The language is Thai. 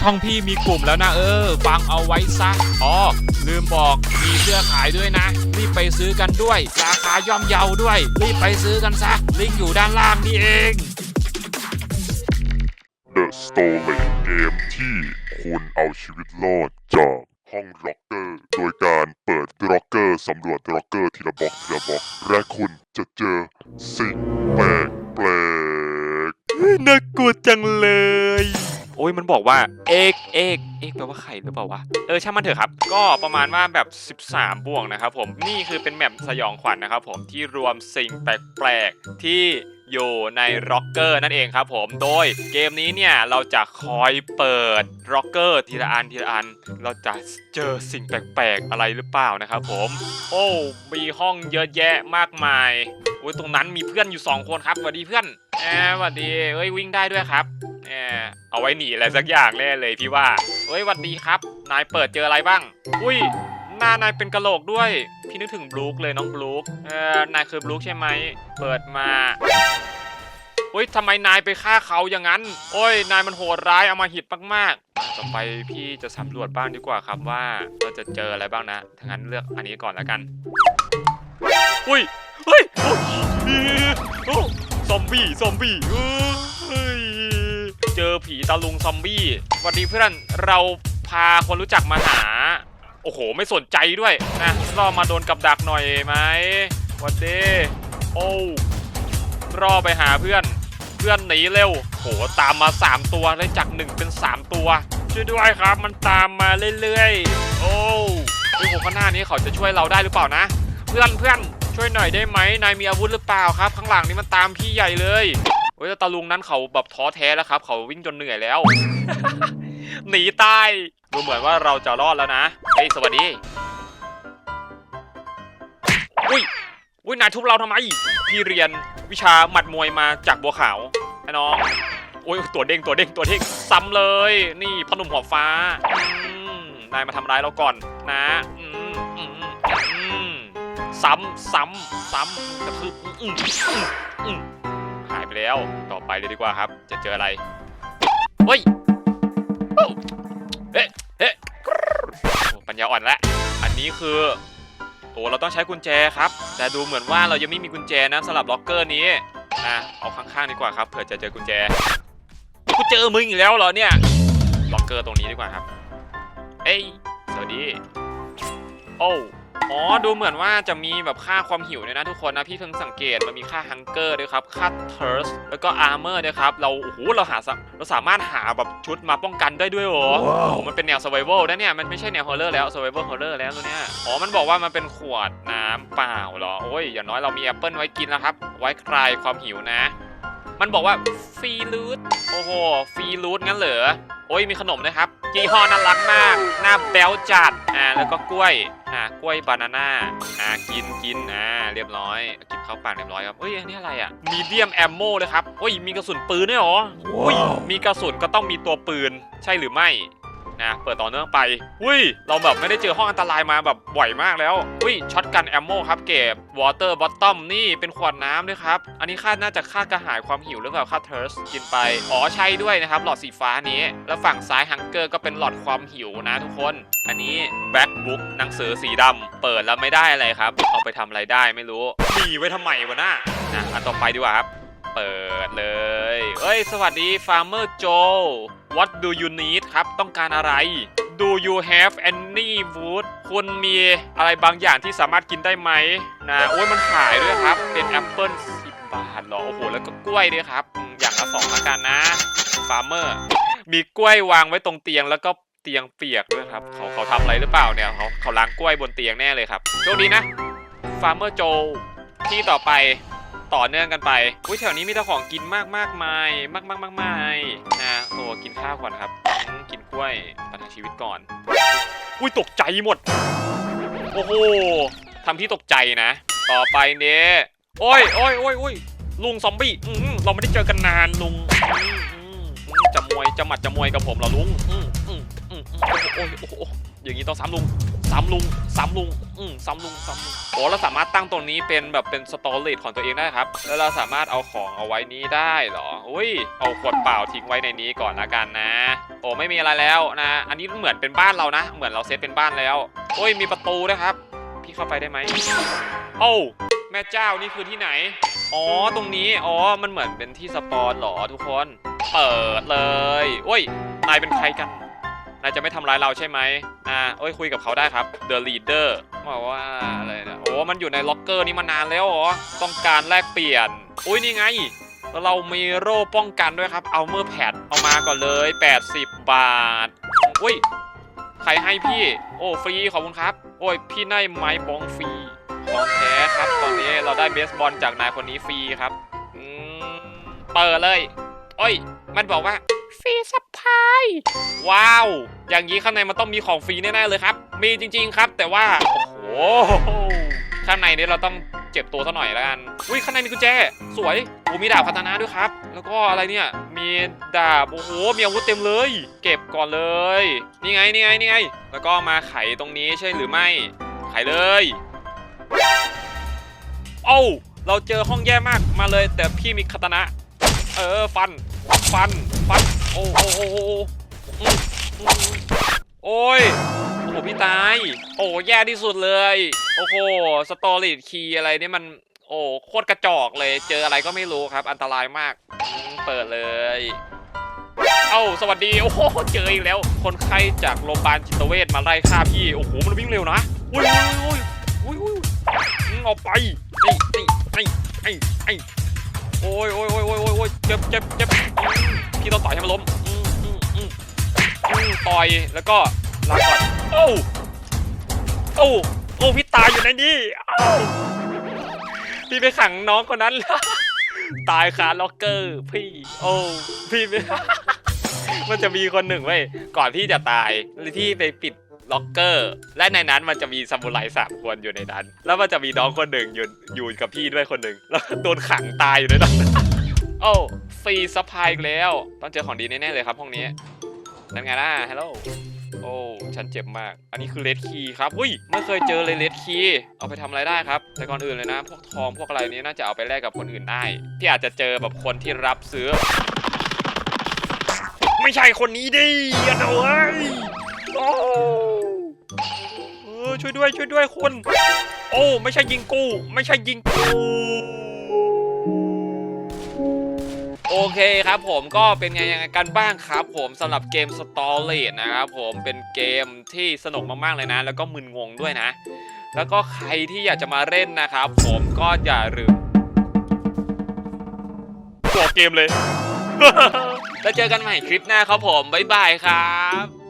ช่องพี่มีกลุ่มแล้วนะเออ ฟังเอาไว้ซะอ๋อลืมบอกมีเสื้อขายด้วยนะ รีบไปซื้อกันด้วย ราคาย่อมเยาด้วย รีบไปซื้อกันซะ ลิงก์อยู่ด้านล่างนี่เอง The Stolen เกมที่คุณเอาชีวิตรอดจากห้องร็อกเกอร์ โดยการเปิดร็อกเกอร์สำรวจร็อกเกอร์ทีละบล็อกทีละบล็อกและคุณจะเจอสิ่งแปลกแปลกน่ากลัวจังเลย โอ้ยมันบอกว่าเอกเอกเอกแปลว่าไข่หรือเปล่าวะเออช่างมันเถอะครับ ก็ประมาณว่าแบบ 13 บวกนะครับผมนี่คือเป็นแมปสยองขวัญนะครับผมที่รวมสิ่งแปลกๆที่อยู่ในร็อกเกอร์นั่นเองครับผมโดยเกมนี้เนี่ยเราจะคอยเปิดร็อกเกอร์ทีละอันทีละอัน เราจะเจอสิ่งแปลกๆอะไรหรือเปล่านะครับผม โอ้มีห้องเยอะแยะมากมายโอ้ยตรงนั้นมีเพื่อนอยู่ 2 คนครับสวัสดีเพื่อนแอบสวัสดีเอ้ยวิ่งได้ด้วยครับ แอบเอาไว้หนีอะไรสักอย่างแน่เลยพี่ว่าเอ้ยสวัสดีครับ นายเปิดเจออะไรบ้าง อุ้ยหน้านายเป็นกระโหลกด้วย พี่นึกถึงบลูคเลยน้องบลูคเออนายคือบลูคใช่ไหม เปิดมาอุ้ยทำไมนายไปฆ่าเขาอย่างนั้น โอ้ย นายมันโหดร้ายเอามาหิดมากๆ ต่อไปพี่จะสำรวจบ้างดีกว่าครับว่าเราจะเจออะไรบ้างนะถ้างั้นเลือกอันนี้ก่อนแล้วกัน อุ้ยเฮ้ยโอ้ยโอ้ซอมบี้ซอมบี้เฮ้ย เจอผีตาลุงซอมบี้วัสดีเพื่อนเราพาคนรู้จักมาหา โอ้โห ไม่สนใจด้วยนะรอมาโดนกับดักหน่อยไหมวัสดีโอ้รอไปหาเพื่อน เพื่อนหนีเร็วโหตามมา 3 ตัวเลยจาก 1 เป็น 3 ตัว ช่วยด้วยครับ มันตามมาเรื่อยๆ โอ้เฮ้ยผมข้างหน้านี้เขาจะช่วยเราได้หรือเปล่านะ เพื่อนเพื่อนช่วยหน่อยได้ไหมนายมีอาวุธหรือเปล่าครับ ข้างหลังนี่มันตามพี่ใหญ่เลย โอ้ยแต่ตาลุงนั้นเขาแบบท้อแท้แล้วครับ เขาวิ่งจนเหนื่อยแล้ว หนีตายดูเหมือนว่าเราจะรอดแล้วนะเฮ้ยสวัสดีอุ้ยอุ้ยนายทุบเราทำไม พี่เรียนวิชาหมัดมวยมาจากบัวขาวไอ้น้องโอ้ยตัวเด้งตัวเด้งตัวเด้งซ้ำเลย นี่พนุ่มหัวฟ้าอืมนายมาทำร้ายเราก่อนนะอืมอืมอืมซ้ำซ้ำซ้ำกระทืบ แล้ว ต่อไปเลยดีกว่าครับ จะเจออะไรเฮ้ยเฮ้เฮ้ปัญญาอ่อนแล้วอันนี้คือโอ้เราต้องใช้กุญแจครับ แต่ดูเหมือนว่าเรายังไม่มีกุญแจนะสำหรับล็อกเกอร์นี้นะเอาข้างๆดีกว่าครับเผื่อจะเจอกุญแจกูเจอมึงอีกแล้วเหรอเนี่ยล็อกเกอร์ตรงนี้ดีกว่าครับ เอ้ยสวัสดี โอ้ อ๋อ ดูเหมือนว่าจะมีแบบค่าความหิวเนี่ยนะทุกคนนะ พี่เพิ่งสังเกตมันมีค่าฮังเกอร์ด้วยครับ ค่าเทอร์สแล้วก็อาร์เมอร์ด้วยครับ เรา โอ้โห เราหาสะเราสามารถหาแบบชุดมาป้องกันได้ด้วยเหรอโอ้โหมันเป็นแนว survival นะเนี่ย มันไม่ใช่แนว horror แล้ว survival horror แล้วตัวเนี้ย อ๋อ มันบอกว่ามันเป็นขวดน้ำเปล่าเหรอ โอ้ย อย่างน้อยเรามีแอปเปิลไว้กินแล้วครับ ไว้คลายความหิวนะ มันบอกว่าฟรีรูทโอ้โห ฟรีรูทงั้นเหรอ โอ้ยมีขนมนะครับยี่ห้อน่ารักมากหน้าแบ๊วจัดอ่าแล้วก็กล้วยอ่ากล้วยบานาน่าอ่ากินกินอ่าเรียบร้อย กินเข้าปากเรียบร้อยครับเฮ้ยอันนี้อะไรอะมีเดียมแอมโมเลยครับเฮ้ยมีกระสุนปืนด้วยเหรออุ้ยมีกระสุนก็ต้องมีตัวปืนใช่หรือไม่ นะเปิดต่อเนื่องไปอุ้ย เราแบบไม่ได้เจอห้องอันตรายมาแบบบ่อยมากแล้วอุ้ยช็อตกันแอมโมครับเก็บวอเตอร์บอตตอมนี่เป็นขวดน้ำด้วยครับ อันนี้ค่าน่าจะค่ากระหายความหิวหรือเปล่าค่าเทอร์สกินไป อ๋อใช่ด้วยนะครับ หลอดสีฟ้านี้ แล้วฝั่งซ้ายฮังเกอร์ก็เป็นหลอดความหิวนะทุกคน อันนี้แบ็คบุ๊กหนังสือสีดำเปิดแล้วไม่ได้อะไรครับ เอาไปทำอะไรได้ไม่รู้มีไว้ทำไมวะน่านะอันต่อไปดีกว่าครับ เปิดเลย เอ้ย สวัสดี Farmer Joe What do you need ครับ ต้องการอะไร Do you have any food คุณมีอะไรบางอย่างที่สามารถกินได้ไหมนะโอ้ยมันขายด้วยครับ เป็นแอปเปิล10บบาทเหรอ โอ้โห แล้วก็กล้วยด้วยครับ อย่างละสองละกันนะ Farmer มีกล้วยวางไว้ตรงเตียงแล้วก็เตียงเปียกด้วยครับ เขาเขาทำอะไรหรือเปล่าเนี่ย เขาเขาล้างกล้วยบนเตียงแน่เลยครับ โชคดีนะ Farmer Joe ที่ต่อไปต่อเนื่องกันไปอุ้ยแถวนี้มีแต่ของกินมากมากมาย มากมากมากมายนะ กินข้าวก่อนครับอืมกินกล้วยประทังชีวิตก่อน อุ้ยตกใจหมด โอ้โหทำที่ตกใจนะ ต่อไปเนี่ยโอ้ยโอ้ยโอ้ยโอ้ยลุงซอมบี้เราไม่ได้เจอกันนานลุงจะมวยจะหมัดจะมวยกับผมเหรอลุงโอ้ยโอ้ยโอ้ อย่างนี้ต้องซ้ำลุงซ้ำลุงซ้ำลุงอืมซ้ำลุงซ้ำลุงโอ้เราสามารถตั้งตรงนี้เป็นแบบเป็นสตอเรจของตัวเองได้ครับ แล้วเราสามารถเอาของเอาไว้นี้ได้เหรออุ้ยเอาขวดเปล่าทิ้งไว้ในนี้ก่อนละกันนะ โอ้ไม่มีอะไรแล้วนะ อันนี้เหมือนเป็นบ้านเรานะ เหมือนเราเซตเป็นบ้านแล้วโอ้ยมีประตูนะครับ พี่เข้าไปได้ไหมโอ้าแม่เจ้านี่คือที่ไหนอ๋อตรงนี้อ๋อมันเหมือนเป็นที่สปอนเหรอทุกคน เปิดเลยโอ้ยนายเป็นใครกัน นายจะไม่ทำร้ายเราใช่ไหมนะเอ้ยคุยกับเขาได้ครับ The Leader บอกว่าอะไรนะโอ้มันอยู่ในล็อกเกอร์นี้มานานแล้วเหรอต้องการแลกเปลี่ยน อุ้ยนี่ไง เรามีโร่ป้องกันด้วยครับ เอาเมอร์แพดเอามาก่อนเลย 80 บาท อุ้ยใครให้พี่ โอ้ฟรีขอบคุณครับ โอ้ยพี่ได้ไม้บองฟรีของแท้ครับตอนนี้เราได้เบสบอลจากนายคนนี้ฟรีครับอืมเปิดเลย โอ้ย มันบอกว่าฟรีซัพพาย ว้าว อย่างนี้ข้างในมันต้องมีของฟรีแน่ๆเลยครับ มีจริง ๆครับ แต่ว่า โอ้โห ข้างในนี้เราต้องเจ็บตัวซะหน่อยแล้วกัน อุ้ยข้างในมีกุญแจ สวยโอ้มีดาบคาตนะด้วยครับ แล้วก็อะไรเนี่ย มีดาบ โอ้โห มีอาวุธเต็มเลย เก็บก่อนเลย นี่ไง นี่ไง นี่ไง แล้วก็มาไขตรงนี้ใช่หรือไม่ ไขเลย โอ้าเราเจอห้องแย่มาก มาเลย แต่พี่มีคาตนะ เออ ฟัน ฟัน ฟัน โอ้โอ้โอ้ โอ้ย โอ้โหพี่ตาย โอ้แย่ที่สุดเลย โอ้โห สตอรี่คีย์อะไรนี่มัน โอ้โคตรกระจอกเลย เจออะไรก็ไม่รู้ครับ อันตรายมาก เปิดเลย เอ้า สวัสดี โอ้โห เจออีกแล้ว คนไข้จากโรงพยาบาลจิตเวชมาไล่ฆ่าพี่ โอ้โห มันวิ่งเร็วนะ อุ้ยอุ้ยอุ้ยอุ้ยอุ้ยอืมออกไปไอ้ไอ้ไอ้ไอ้ไอ้โอ้ยโอ้ยโอ้ยโอ้ยโอ้ยโอ้ยเจ็บเจ็บเจ็บ อืมต่อยแล้วก็ลาก่อนโอ้โอ้โอ้พี่ตายอยู่ในนี้เอ้พี่ไปขังน้องคนนั้นแล้วตายคาล็อกเกอร์พี่ โอ้พี่ไปมันจะมีคนหนึ่งเว้ยก่อนที่จะตายที่ไปปิดล็อกเกอร์ และในนั้นมันจะมีซามูไรสามคนอยู่ในนั้น แล้วมันจะมีน้องคนหนึ่งอยู่อยู่กับพี่ด้วยคนหนึ่งแล้วโดนขังตายอยู่ในนั้นโอ้ฟรีซัพพลายแล้ว ต้องเจอของดีแน่ๆเลยครับห้องนี้ นั่นไงล่ะฮัลโหลโอ้ฉันเจ็บมาก อันนี้คือเลดคีครับอุ้ยไม่เคยเจอเลยเลดคีเอาไปทำอะไรได้ครับ แต่ก่อนอื่นเลยนะ พวกทองพวกอะไรนี้น่าจะเอาไปแลกกับคนอื่นได้ ที่อาจจะเจอแบบคนที่รับซื้อ ไม่ใช่คนนี้ดิอย่าเอ้โอ้เออช่วยด้วยช่วยด้วยคุณโอ้ ไม่ใช่ยิงกู ไม่ใช่ยิงกู โอเคครับผมก็เป็นไงยังไงกันบ้างครับ ผมสำหรับเกม s t o r y นะครับผมเป็นเกมที่สนุกมากๆเลยนะ แล้วก็มึนงงด้วยนะ แล้วก็ใครที่อยากจะมาเล่นนะครับ ผมก็อย่าลืมตัวเกมเลย แล้วเจอกันใหม่คลิปหน้าครับผมบ๊ายบายครับ